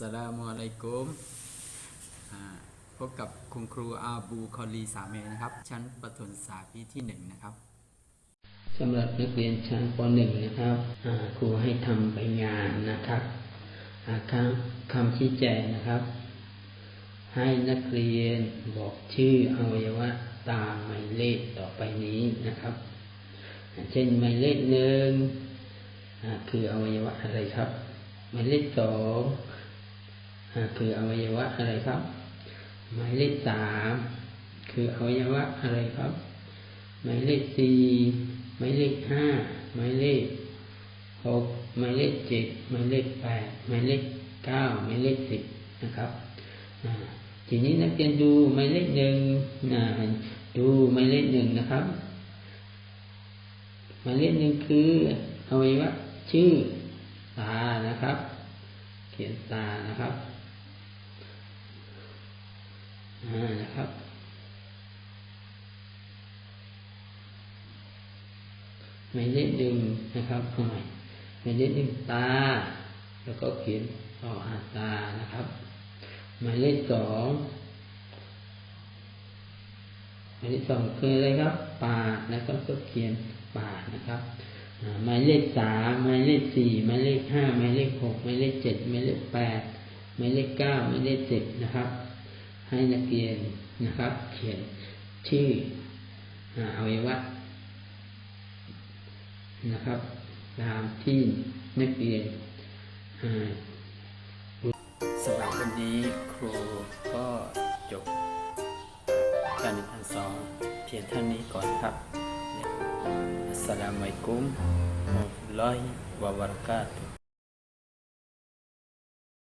สลามอะลัยกุมพบกับคุณครูอาบูคอลีสาเมนะครับ ชั้นประถมศึกษาปีที่หนึ่งนะครับสำหรับนักเรียนชั้นป .1 นะครับครูให้ทำใบงานนะครับอ่าคำคำชี้แจงนะครับ ให้นักเรียนบอกชื่ออวัยวะตามหมายเลขต่อไปนี้นะครับ เช่นหมายเลขหนึ่งคืออวัยวะอะไรครับหมายเลขสอง คืออวัยวะอะไรครับ หมายเลขสามคืออวัยวะอะไรครับ หมายเลขสี่หมายเลขห้าหมายเลขหกหมายเลขเจ็ดหมายเลขแปดหมายเลขเก้าหมายเลขสิบนะครับทีนี้นักเรียนดูหมายเลขหนึ่งดูหมายเลขหนึ่งนะครับหมายเลขหนึ่งคืออวัยวะชื่อตานะครับ เขียนตานะครับ ครับหมายเลขหนึ่งนะครับเอาใหม่หมายเลขหนึ่งตา แล้วก็เขียนต่ออาตานะครับหมายเลขสองหมายเลขสองคืออะไรครับ ปากแล้วก็ก็เขียนปากนะครับหมายเลขสามหมายเลขสี่หมายเลขห้าหมายเลขหกหมายเลขเจ็ดหมายเลขแปดหมายเลขเก้าหมายเลขสิบนะครับ ให้นักเรียนนะครับ เขียนชื่ออาวัยวะนะครับ ตามที่นักเรียนอ่าสำหรับวันนี้ครูก็จบการเรียนการสอนเพียงเท่านี้ก่อนครับอัสสลามุอะลัยกุมวะราะห์มุลลอฮิวะบะเราะกาตุ